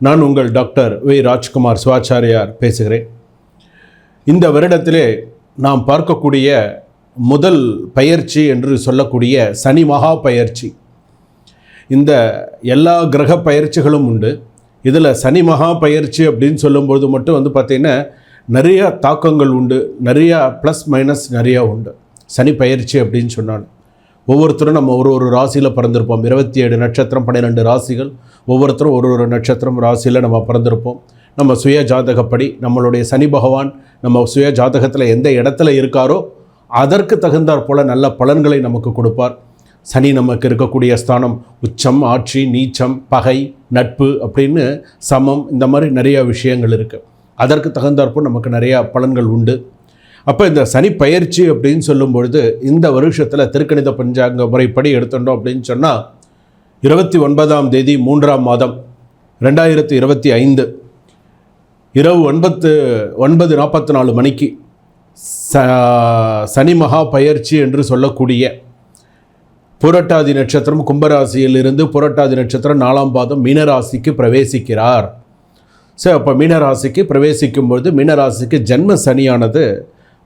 நான் உங்கள் doctor V. Rajkumar Sivachariyar பேசுகிறேன். இந்த வருடத்திலே நாம் பார்க்கக்கூடிய முதல் பயிற்சி என்று சொல்லக்கூடிய சனி மகா பயிற்சி. இந்த எல்லா கிரக பயிற்சிகளும் உண்டு. இதில் சனி மகா பயிற்சி அப்படின்னு சொல்லும்பொழுது மட்டும் வந்து பார்த்திங்கன்னா நிறையா தாக்கங்கள் உண்டு. நிறையா ப்ளஸ் மைனஸ் நிறையா உண்டு. சனி பயிற்சி அப்படின்னு சொன்னாலும். ஒவ்வொருத்தரும் நம்ம ஒரு ஒரு ராசியில் பிறந்திருப்போம். இருபத்தி ஏழு நட்சத்திரம் பன்னிரெண்டு ராசிகள். ஒவ்வொருத்தரும் ஒரு ஒரு நட்சத்திரம் ராசியில் நம்ம பிறந்திருப்போம். நம்ம சுய ஜாதகப்படி நம்மளுடைய சனி பகவான் நம்ம சுய ஜாதகத்தில் எந்த இடத்துல இருக்காரோ அதற்கு தகுந்தாற் போல நல்ல பலன்களை நமக்கு கொடுப்பார். சனி நமக்கு இருக்கக்கூடிய ஸ்தானம் உச்சம் ஆட்சி நீச்சம் பகை நட்பு அப்படின்னு சமம். இந்த மாதிரி நிறையா விஷயங்கள் இருக்குது அதற்கு தகுந்தாற்போல் நமக்கு நிறையா பலன்கள் உண்டு. அப்போ இந்த சனி பயிற்சி அப்படின்னு சொல்லும் பொழுது இந்த வருஷத்தில் திருக்கணித பஞ்சாங்க முறைப்படி எடுத்துட்டோம் அப்படின்னு சொன்னால் இருபத்தி ஒன்பதாம் தேதி மூன்றாம் மாதம் ரெண்டாயிரத்தி இருபத்தி ஐந்து. இரவு ஒன்பத்து ஒன்பது நாற்பத்தி நாலு மணிக்கு ச சனி மகா பயிற்சி என்று சொல்லக்கூடிய புரட்டாதி நட்சத்திரம் கும்பராசியிலிருந்து புரட்டாதி நட்சத்திரம் நாலாம் பாதம் மீனராசிக்கு பிரவேசிக்கிறார். ஸோ அப்போ மீனராசிக்கு பிரவேசிக்கும் பொழுது மீனராசிக்கு ஜென்ம சனியானது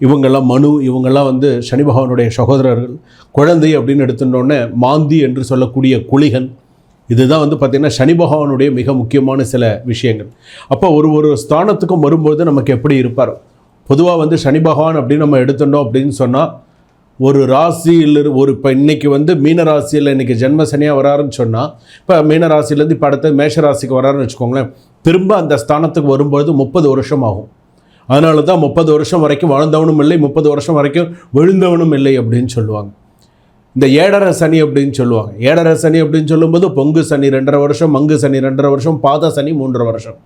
இவங்கெல்லாம் மனு இவங்கெல்லாம் வந்து சனி பகவானுடைய சகோதரர்கள் குழந்தை அப்படின்னு எடுத்துட்டோன்னே மாந்தி என்று சொல்லக்கூடிய குளிகன் இதுதான் வந்து பார்த்திங்கன்னா சனி பகவானுடைய மிக முக்கியமான சில விஷயங்கள். அப்போ ஒரு ஒரு ஸ்தானத்துக்கும் வரும்போது நமக்கு எப்படி இருப்பார்? பொதுவாக வந்து சனி பகவான் அப்படின்னு நம்ம எடுத்துட்டோம் அப்படின்னு சொன்னால் ஒரு ராசியில் ஒரு இப்போ இன்றைக்கி வந்து மீன ராசியில் இன்றைக்கி ஜென்ம சனியாக வராருன்னு சொன்னால் இப்போ மீன ராசியிலேருந்து இப்போ அடுத்த மேஷ ராசிக்கு வராருன்னு வச்சுக்கோங்களேன் திரும்ப அந்த ஸ்தானத்துக்கு வரும்பொழுது முப்பது வருஷம் ஆகும். அதனால தான் முப்பது வருஷம் வரைக்கும் வாழ்ந்தவனும் இல்லை முப்பது வருஷம் வரைக்கும் விழுந்தவனும் இல்லை அப்படின்னு சொல்லுவாங்க. இந்த ஏடர சனி அப்படின்னு சொல்லுவாங்க. ஏடர சனி அப்படின்னு சொல்லும்போது பொங்கு சனி ரெண்டரை வருஷம் மங்கு சனி ரெண்டரை வருஷம் பாத சனி மூன்றரை வருஷம்.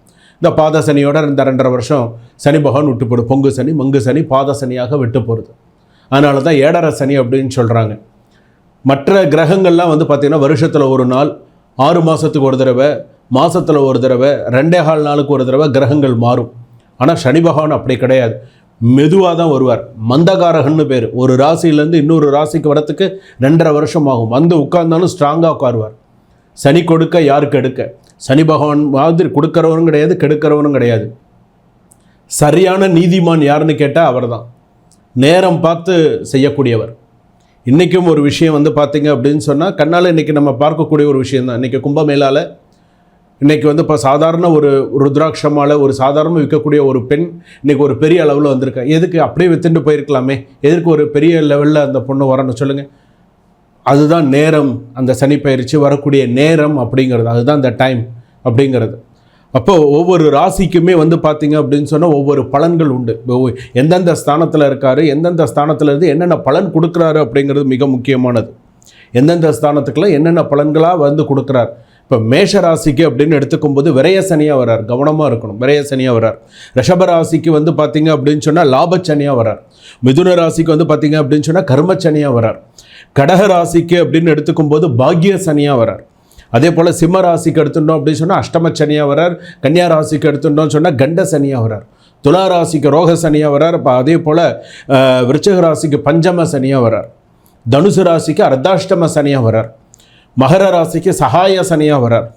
இந்த பாத சனியோட இந்த ரெண்டரை வருஷம் சனி பகவான் விட்டு போடும் பொங்கு சனி மங்கு சனி பாத சனியாக விட்டு போகிறது அதனால தான் ஏடர சனி அப்படின்னு சொல்கிறாங்க மற்ற கிரகங்கள்லாம் வந்து பார்த்திங்கன்னா வருஷத்தில் ஒரு நாள் ஆறு மாதத்துக்கு ஒரு தடவை மாதத்தில் ஒரு தடவை ரெண்டே கால் நாளுக்கு ஒரு தடவை கிரகங்கள் மாறும். ஆனால் சனி பகவான் அப்படி கிடையாது. மெதுவாக தான் வருவார். மந்தகாரகன்னு பேர். ஒரு ராசியிலேருந்து இன்னொரு ராசிக்கு வரத்துக்கு ரெண்டரை வருஷம் ஆகும். வந்து உட்கார்ந்தாலும் ஸ்ட்ராங்காக உட்காருவார். சனி கொடுக்க யாருக்கு எடுக்க? சனி பகவான் மாதிரி கொடுக்குறவனும் கிடையாது கெடுக்கிறவனும் கிடையாது. சரியான நீதிமான் யாருன்னு கேட்டால் அவர் தான் நேரம் பார்த்து செய்யக்கூடியவர். இன்றைக்கும் ஒரு விஷயம் வந்து பார்த்தீங்க அப்படின்னு சொன்னால் கண்ணால் இன்றைக்கி நம்ம பார்க்கக்கூடிய ஒரு விஷயம் தான் இன்றைக்கி கும்பமேளாவில் இன்றைக்கி வந்து இப்போ சாதாரண ஒரு ருத்ராட்சமால் ஒரு சாதாரண விற்கக்கூடிய ஒரு பெண் இன்றைக்கி ஒரு பெரிய அளவில் வந்திருக்கா? எதுக்கு அப்படியே வித்துட்டு போயிருக்கலாமே? எதுக்கு ஒரு பெரிய லெவலில் அந்த பொண்ணு வரணும் சொல்லுங்கள் அதுதான் நேரம். அந்த சனி பயிற்சி வரக்கூடிய நேரம் அப்படிங்கிறது. அதுதான் அந்த டைம் அப்படிங்கிறது. அப்போ ஒவ்வொரு ராசிக்குமே வந்து பார்த்தீங்க அப்படின்னு சொன்னால் ஒவ்வொரு பலன்கள் உண்டு. எந்தெந்த ஸ்தானத்தில் இருக்கார்? எந்தெந்த ஸ்தானத்தில் இருந்து என்னென்ன பலன் கொடுக்குறாரு அப்படிங்கிறது மிக முக்கியமானது. எந்தெந்த ஸ்தானத்துக்குலாம் என்னென்ன பலன்களாக வந்து கொடுக்குறார்? இப்போ மேஷ ராசிக்கு அப்படின்னு எடுத்துக்கும் போது விரய சனியாக வரார் கவனமாக இருக்கணும் விரையசனியாக வரார் ரிஷப ராசிக்கு வந்து பார்த்தீங்க அப்படின்னு சொன்னால் லாபச்சனியாக வரார் மிதுன ராசிக்கு வந்து பார்த்தீங்க அப்படின்னு சொன்னால் கர்மச்சனியாக வரார் கடக ராசிக்கு அப்படின்னு எடுத்துக்கும் போது பாக்ய சனியாக வரார் அதே போல் சிம்ம ராசிக்கு எடுத்துட்டோம் அப்படின்னு சொன்னால் அஷ்டம சனியாக வரார் கன்னியா ராசிக்கு எடுத்துட்டோம்னு சொன்னால் கண்ட சனியாக வரார் துலா ராசிக்கு ரோக சனியாக வரார் இப்போ அதே போல் விருச்சக ராசிக்கு பஞ்சம சனியாக வரார் தனுசு ராசிக்கு அர்த்தாஷ்டம சனியாக வரார் மகர ராசிக்கு சகாய சனியாக வரார்.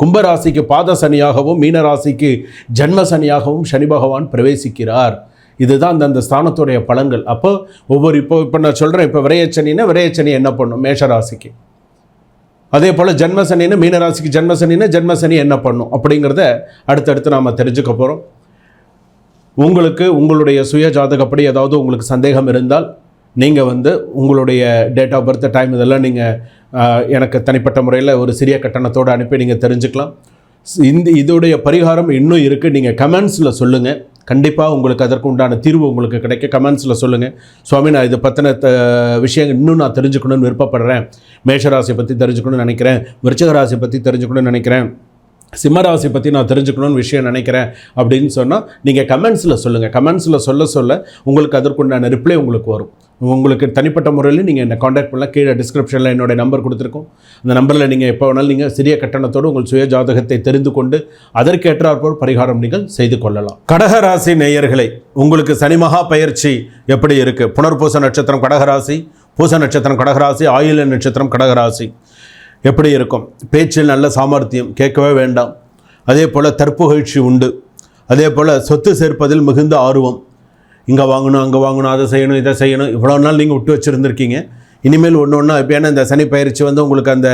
கும்ப ராசிக்கு பாத சனியாகவும் மீன ராசிக்கு ஜன்ம சனியாகவும் சனி பகவான் பிரவேசிக்கிறார். இதுதான் அந்தந்த ஸ்தானத்துடைய பலன்கள். அப்போ ஒவ்வொரு இப்போ இப்போ நான் சொல்கிறேன் இப்போ விரையச்சனின்னா விரையச்சனி என்ன பண்ணும்? மேஷராசிக்கு அதே போல் ஜென்மசனின்னு மீனராசிக்கு ஜென்மசனின்னா ஜென்மசனி என்ன பண்ணும்? அப்படிங்கிறத அடுத்தடுத்து நாம் தெரிஞ்சுக்க போகிறோம் உங்களுக்கு உங்களுடைய சுய ஜாதகப்படி ஏதாவது உங்களுக்கு சந்தேகம் இருந்தால் நீங்கள் வந்து உங்களுடைய டேட் ஆஃப் பர்த் டைம் இதெல்லாம் நீங்கள் எனக்கு தனிப்பட்ட முறையில் ஒரு சிறிய கட்டணத்தோடு அனுப்பி நீங்கள் தெரிஞ்சுக்கலாம். ஸ்- இந்த இதோடைய பரிகாரம் இன்னும் இருக்குது நீங்கள் கமெண்ட்ஸில் சொல்லுங்கள் கண்டிப்பாக உங்களுக்கு அதற்கு உண்டான தீர்வு உங்களுக்கு கிடைக்க கமெண்ட்ஸில் சொல்லுங்கள் சுவாமி நான் இதை பற்றின த விஷயங்கள் இன்னும் நான் தெரிஞ்சுக்கணும்னு விருப்பப்படுறேன். மேஷராசியை பற்றி தெரிஞ்சுக்கணும்னு நினைக்கிறேன். விருச்சகராசியை பற்றி தெரிஞ்சுக்கணும்னு நினைக்கிறேன். சிம்மராசி பற்றி நான் தெரிஞ்சுக்கணும்னு விஷயம் நினைக்கிறேன் அப்படின்னு சொன்னால் நீங்கள் கமெண்ட்ஸில் சொல்லுங்கள் கமெண்ட்ஸில் சொல்ல சொல்ல உங்களுக்கு அதற்குண்டான ரிப்ளை உங்களுக்கு வரும். உங்களுக்கு தனிப்பட்ட முறையில் நீங்கள் என்னை காண்டாக்ட் பண்ணலாம். கீழே டிஸ்கிரிப்ஷனில் என்னுடைய நம்பர் கொடுத்துருக்கோம். அந்த நம்பரில் நீங்கள் எப்போ வேணாலும் நீங்கள் சிறிய கட்டணத்தோடு உங்கள் சுய ஜாதகத்தை தெரிந்து கொண்டு அதற்கேற்றாற்போல் பரிகாரம் நீங்கள் செய்து கொள்ளலாம். கடகராசி நேயர்களை உங்களுக்கு சனி மகா பயிற்சி எப்படி இருக்குது புனர்பூச நட்சத்திரம் கடகராசி பூச நட்சத்திரம் கடகராசி ஆயுள நட்சத்திரம் கடகராசி எப்படி இருக்கும்? பேச்சில் நல்ல சாமர்த்தியம் கேட்கவே வேண்டாம். அதே போல் தற்புகழ்ச்சி உண்டு. அதே போல் சொத்து சேர்ப்பதில் மிகுந்த ஆர்வம். இங்கே வாங்கணும் அங்கே வாங்கணும் அதை செய்யணும் இதை செய்யணும். இவ்வளோ நாள் நீங்கள் விட்டு வச்சுருந்துருக்கீங்க. இனிமேல் ஒன்று ஒன்றா இப்போ ஏன்னா இந்த சனி பயிற்சி வந்து உங்களுக்கு அந்த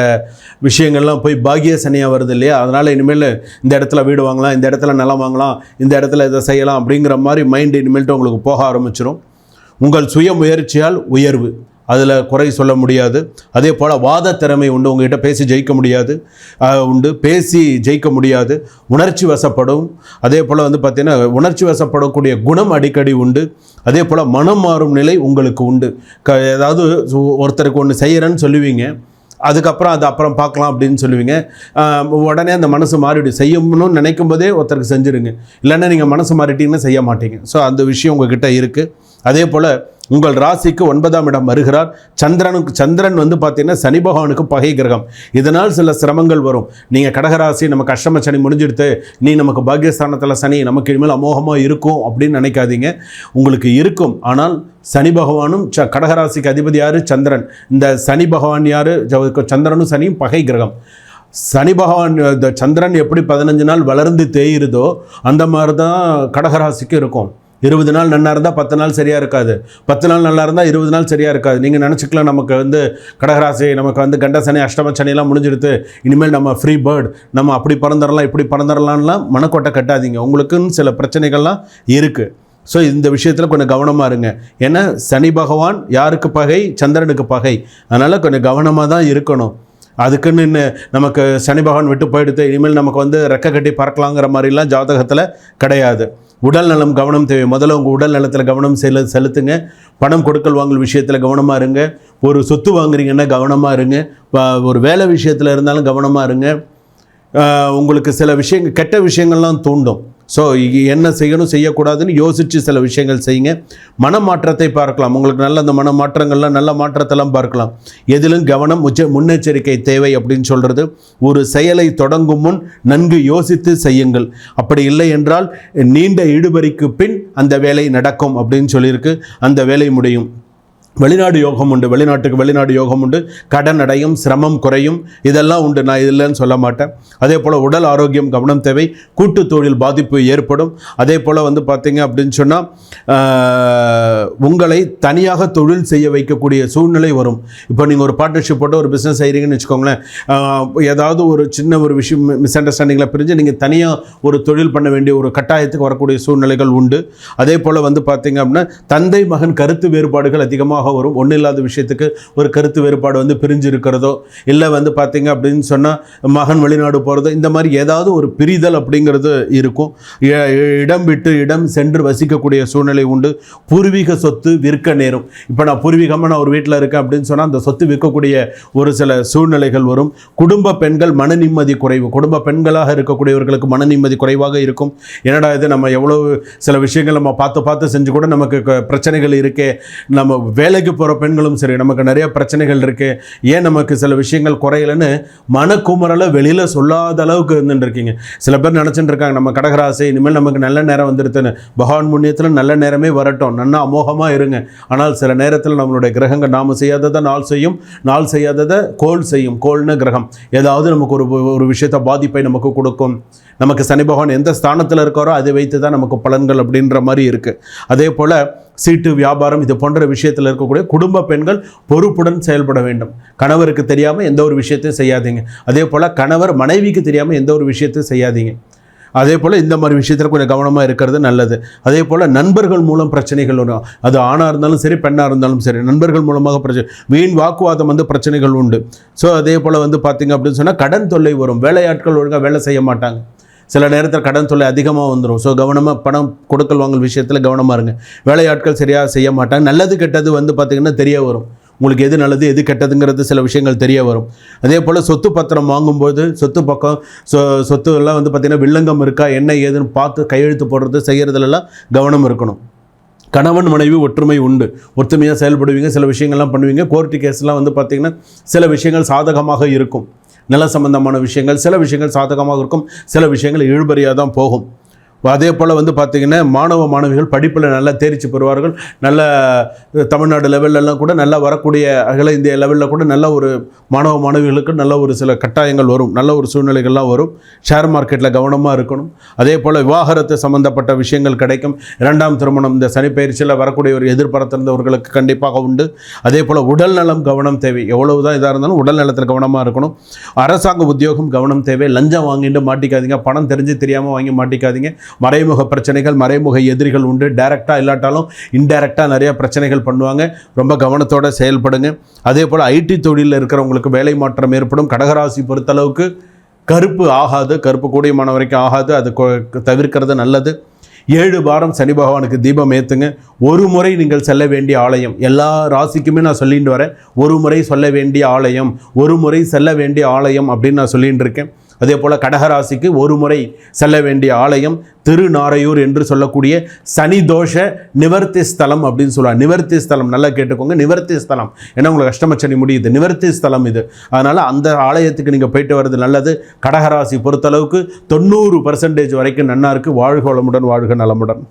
விஷயங்கள்லாம் போய் பாகிய சனியாக வருது இல்லையா? அதனால் இனிமேல் இந்த இடத்துல வீடு வாங்கலாம் இந்த இடத்துல நிலம் வாங்கலாம் இந்த இடத்துல இதை செய்யலாம் அப்படிங்கிற மாதிரி மைண்டு இனிமேல்ட்டு உங்களுக்கு போக ஆரம்பிச்சிடும் உங்கள் சுய முயற்சியால் உயர்வு. அதில் குறை சொல்ல முடியாது. அதே போல் வாத திறமை உண்டு உங்ககிட்ட பேசி ஜெயிக்க முடியாது. உண்டு. பேசி ஜெயிக்க முடியாது. உணர்ச்சி வசப்படும். அதே போல் வந்து பார்த்திங்கன்னா உணர்ச்சி வசப்படக்கூடிய குணம் அடிக்கடி உண்டு. அதே போல் மனம் மாறும் நிலை உங்களுக்கு உண்டு. க ஏதாவது ஒருத்தருக்கு ஒன்று செய்கிறேன்னு சொல்லுவீங்க. அதுக்கப்புறம் அது அப்புறம் பார்க்கலாம் அப்படின்னு சொல்லுவீங்க. உடனே அந்த மனசு மாறிடும் செய்யணும்னு நினைக்கும் போதே ஒருத்தருக்கு செஞ்சுருங்க. இல்லைன்னா நீங்கள் மனசு மாறிட்டீங்கன்னா செய்ய மாட்டீங்க. ஸோ அந்த விஷயம் உங்ககிட்ட இருக்குது அதே போல் உங்கள் ராசிக்கு ஒன்பதாம் இடம் வருகிறார். சந்திரனுக்கு சந்திரன் வந்து பார்த்தீங்கன்னா சனி பகவானுக்கு பகை கிரகம். இதனால் சில சிரமங்கள் வரும். நீங்கள் கடகராசி நம்ம கஷ்டம சனி முடிஞ்சிடுத்து நீ நமக்கு பாக்கியஸ்தானத்தில் சனி நமக்கு இனிமேல் அமோகமாக இருக்கும் அப்படின்னு நினைக்காதீங்க. உங்களுக்கு இருக்கும். ஆனால் சனி பகவானும் ச கடகராசிக்கு அதிபதி யார்? சந்திரன். இந்த சனி பகவான் யார்? சந்திரனும் சனியும் பகை கிரகம். சனி பகவான் இந்த சந்திரன் எப்படி பதினஞ்சு நாள் வளர்ந்து தேயிருதோ அந்த மாதிரி தான் கடகராசிக்கு இருக்கும். இருபது நாள் நல்லா இருந்தால் பத்து நாள் சரியாக இருக்காது. பத்து நாள் நல்லா இருந்தால் இருபது நாள் சரியாக இருக்காது. நீங்கள் நினச்சிக்கலாம் நமக்கு வந்து கடகராசி நமக்கு வந்து கண்ட சனி அஷ்டம சனியெல்லாம் முடிஞ்சிடுது இனிமேல் நம்ம ஃப்ரீ பேர்ட் நம்ம அப்படி பறந்துடலாம் இப்படி பறந்துடலாம்லாம் மனக்கோட்டை கட்டாதீங்க. உங்களுக்குன்னு சில பிரச்சனைகள்லாம் இருக்குது ஸோ இந்த விஷயத்தில் கொஞ்சம் கவனமாக இருங்க. ஏன்னா சனி பகவான் யாருக்கு பகை? சந்திரனுக்கு பகை. அதனால் கொஞ்சம் கவனமாக தான் இருக்கணும். அதுக்குன்னு நமக்கு சனி பகவான் விட்டு போயிடுத்து இனிமேல் நமக்கு வந்து ரெக்க கட்டி பறக்கலாங்கிற மாதிரிலாம் ஜாதகத்தில் கிடையாது. உடல் நலம் கவனம் தேவை. முதல்ல உங்கள் உடல் நலத்தில் கவனம் செலு செலுத்துங்க. பணம் கொடுக்கல் வாங்கல் விஷயத்தில் கவனமாக இருங்க. ஒரு சொத்து வாங்குறீங்கன்னா கவனமாக இருங்க. ஒரு வேலை விஷயத்தில் இருந்தாலும் கவனமாக இருங்க. உங்களுக்கு சில விஷயங்கள் கெட்ட விஷயங்கள்லாம் தூண்டும். ஸோ என்ன செய்யணும் செய்யக்கூடாதுன்னு யோசித்து சில விஷயங்கள் செய்யுங்க. மனமாற்றத்தை பார்க்கலாம். உங்களுக்கு நல்ல அந்த மனமாற்றங்கள்லாம் நல்ல மாற்றத்தெல்லாம் பார்க்கலாம். எதிலும் கவனம் உச்ச முன்னெச்சரிக்கை தேவை அப்படின்னு சொல்கிறது ஒரு செயலை தொடங்கும் முன் நன்கு யோசித்து செய்யுங்கள். அப்படி இல்லை என்றால் நீண்ட இடுபறிக்கு பின் அந்த வேலை நடக்கும் அப்படின்னு சொல்லியிருக்கு. அந்த வேலை முடியும். வெளிநாடு யோகம் உண்டு வெளிநாட்டுக்கு வெளிநாடு யோகம் உண்டு. கடன் அடையும் சிரமம் குறையும். இதெல்லாம் உண்டு. நான் இல்லைன்னு சொல்ல மாட்டேன். அதே போல் உடல் ஆரோக்கியம் கவனம் தேவை. கூட்டு தொழில் பாதிப்பு ஏற்படும். அதே போல் வந்து பார்த்தீங்க அப்படின்னு சொன்னால் உங்களை தனியாக தொழில் செய்ய வைக்கக்கூடிய சூழ்நிலை வரும். இப்போ நீங்கள் ஒரு பார்ட்னர்ஷிப் போட்டு ஒரு பிஸ்னஸ் செய்கிறீங்கன்னு வச்சுக்கோங்களேன் ஏதாவது ஒரு சின்ன ஒரு விஷயம் மிஸ் அண்டர்ஸ்டாண்டிங்கில் பிரிஞ்சு நீங்கள் தனியாக ஒரு தொழில் பண்ண வேண்டிய ஒரு கட்டாயத்துக்கு வரக்கூடிய சூழ்நிலைகள் உண்டு. அதே போல் வந்து பார்த்தீங்க அப்படின்னா தந்தை மகன் கருத்து வேறுபாடுகள் அதிகமாக வரும். ஒன்றும் இல்லாத விஷயத்துக்கு ஒரு கருத்து வேறுபாடு வந்து பிரிஞ்சு இருக்கிறதோ இல்லை வந்து பார்த்தீங்க அப்படின்னு சொன்னால் மகன் வெளிநாடு போகிறதோ இந்த மாதிரி ஏதாவது ஒரு பிரிதல் அப்படிங்கிறது இருக்கும். இடம் விட்டு இடம் சென்று வசிக்கக்கூடிய சூழ்நிலை உண்டு. பூர்வீக சொத்து விற்க நேரும். இப்போ நான் பூர்வீகமாக நான் ஒரு வீட்டில் இருக்கேன் அப்படின்னு சொன்னால் அந்த சொத்து விற்கக்கூடிய ஒரு சில சூழ்நிலைகள் வரும். குடும்ப பெண்கள் மன நிம்மதி குறைவு. குடும்ப பெண்களாக இருக்கக்கூடியவர்களுக்கு மன நிம்மதி குறைவாக இருக்கும். என்னடா இது நம்ம எவ்வளோ சில விஷயங்கள் நம்ம பார்த்து பார்த்து செஞ்சு கூட நமக்கு பிரச்சனைகள் இருக்கே. நம்ம வேலைக்கு போகிற பெண்களும் சரி நமக்கு நிறைய பிரச்சனைகள் இருக்குது ஏன் நமக்கு சில விஷயங்கள் குறையலன்னு மனக்குமரலை வெளியில் சொல்லாத அளவுக்கு இருந்துட்டு இருக்கீங்க சில பேர் நினச்சிட்டு இருக்காங்க நம்ம கடகராசி இனிமேல் நமக்கு நல்ல நேரம் வந்துடுதுன்னு பகவான் புண்ணியத்தில் நல்ல நேரமே வரட்டும் நன்னா அமோகமாக இருங்க. ஆனால் சில நேரத்தில் நம்மளுடைய கிரகங்கள் நாம் செய்யாததை நாள் செய்யும் நாள் செய்யாததை கோள் செய்யும். கோல்னு கிரகம். ஏதாவது நமக்கு ஒரு ஒரு விஷயத்தை பாதிப்பை நமக்கு கொடுக்கும். நமக்கு சனி பகவான் எந்த ஸ்தானத்தில் இருக்காரோ அதை வைத்து தான் நமக்கு பலன்கள் அப்படின்ற மாதிரி இருக்குது அதே போல் சீட்டு வியாபாரம் இது போன்ற விஷயத்தில் இருக்கக்கூடிய குடும்ப பெண்கள் பொறுப்புடன் செயல்பட வேண்டும். கணவருக்கு தெரியாமல் எந்த ஒரு விஷயத்தையும் செய்யாதீங்க. அதே போல் கணவர் மனைவிக்கு தெரியாமல் எந்த ஒரு விஷயத்தையும் செய்யாதீங்க. அதே போல் இந்த மாதிரி விஷயத்தில் கொஞ்சம் கவனமாக இருக்கிறது நல்லது. அதே போல் நண்பர்கள் மூலம் பிரச்சனைகள் வரும். அது ஆணாக இருந்தாலும் சரி பெண்ணாக இருந்தாலும் சரி நண்பர்கள் மூலமாக பிரச்சனை வீண் வாக்குவாதம் வந்து பிரச்சனைகள் உண்டு. ஸோ அதே போல் வந்து பார்த்திங்க அப்படின்னு சொன்னால் கடன் தொல்லை வரும். வேலையாட்கள் ஒழுங்காக வேலை செய்ய மாட்டாங்க. சில நேரத்தில் கடன் தொல்லை அதிகமாக வந்துடும். ஸோ கவனமாக பணம் கொடுக்கல் வாங்கல் விஷயத்தில் கவனமாக இருங்க. வேலையாட்கள் சரியாக செய்ய மாட்டாங்க. நல்லது கெட்டது வந்து பார்த்திங்கன்னா தெரிய வரும். உங்களுக்கு எது நல்லது எது கெட்டதுங்கிறது சில விஷயங்கள் தெரிய வரும். அதே போல் சொத்து பத்திரம் வாங்கும்போது சொத்து பக்கம் சொ சொத்து எல்லாம் வந்து பார்த்திங்கன்னா வில்லங்கம் இருக்கா என்ன ஏதுன்னு பார்த்து கையெழுத்து போடுறது செய்கிறதுலலாம் கவனம் இருக்கணும். கணவன் மனைவி ஒற்றுமை உண்டு. ஒற்றுமையாக செயல்படுவீங்க சில விஷயங்கள்லாம் பண்ணுவீங்க. கோர்ட்டு கேஸ்லாம் வந்து பார்த்திங்கன்னா சில விஷயங்கள் சாதகமாக இருக்கும். நில சம்பந்தமான விஷயங்கள் சில விஷயங்கள் சாதகமாக இருக்கும் சில விஷயங்கள் இழுபறியாக தான் போகும். அதே போல் வந்து பார்த்திங்கன்னா மாணவ மாணவிகள் படிப்பில் நல்லா தேர்ச்சி பெறுவார்கள். நல்ல தமிழ்நாடு லெவல்லலாம் கூட நல்லா வரக்கூடிய அகில இந்திய லெவலில் கூட நல்ல ஒரு மாணவ மாணவிகளுக்கு நல்ல ஒரு சில கட்டாயங்கள் வரும். நல்ல ஒரு சூழ்நிலைகள்லாம் வரும். ஷேர் மார்க்கெட்டில் கவனமாக இருக்கணும். அதே போல் விவாகரத்து சம்மந்தப்பட்ட விஷயங்கள் கிடைக்கும். இரண்டாம் திருமணம் இந்த சனிப்பயிற்சியில் வரக்கூடிய ஒரு எதிர்பார்த்திருந்தவர்களுக்கு கண்டிப்பாக உண்டு. அதே போல் உடல் நலம் கவனம் தேவை. எவ்வளவு தான் இதாக இருந்தாலும் உடல் நலத்தில் கவனமாக இருக்கணும். அரசாங்க உத்தியோகம் கவனம் தேவை. லஞ்சம் வாங்கிட்டு மாட்டிக்காதீங்க. பணம் தெரிஞ்சு தெரியாமல் வாங்கி மாட்டிக்காதீங்க. மறைமுக பிரச்சனைகள் மறைமுக எதிரிகள் உண்டு. டைரெக்டாக இல்லாட்டாலும் இன்டைரக்டாக நிறைய பிரச்சனைகள் பண்ணுவாங்க. ரொம்ப கவனத்தோடு செயல்படுங்க. அதே போல் ஐடி தொழிலில் இருக்கிறவங்களுக்கு வேலை மாற்றம் ஏற்படும். கடகராசி பொறுத்தளவுக்கு கருப்பு ஆகாது. கருப்பு கூடியமான வரைக்கும் ஆகாது. அது தவிர்க்கிறது நல்லது. ஏழு வாரம் சனி பகவானுக்கு தீபம் ஏற்றுங்க ஒரு முறை நீங்கள் செல்ல வேண்டிய ஆலயம். எல்லா ராசிக்குமே நான் சொல்லிட்டு வரேன். ஒரு முறை சொல்ல வேண்டிய ஆலயம். ஒரு முறை செல்ல வேண்டிய ஆலயம் அப்படின்னு நான் சொல்லிட்டு இருக்கேன். அதே போல் கடகராசிக்கு ஒரு முறை செல்ல வேண்டிய ஆலயம் திருநாரையூர் என்று சொல்லக்கூடிய சனி தோஷ நிவர்த்தி ஸ்தலம் அப்படின்னு சொல்லுவாங்க. நிவர்த்தி ஸ்தலம் நல்லா கேட்டுக்கோங்க. நிவர்த்தி ஸ்தலம். ஏன்னா உங்களுக்கு அஷ்டமச்சனி முடியுது. நிவர்த்தி ஸ்தலம் இது. அதனால் அந்த ஆலயத்துக்கு நீங்கள் போயிட்டு வர்றது நல்லது. கடகராசி பொறுத்தளவுக்கு தொண்ணூறு பர்சன்டேஜ் வரைக்கும் நன்னா இருக்கு வாழ்க வளமுடன் வாழ்க நலமுடன்.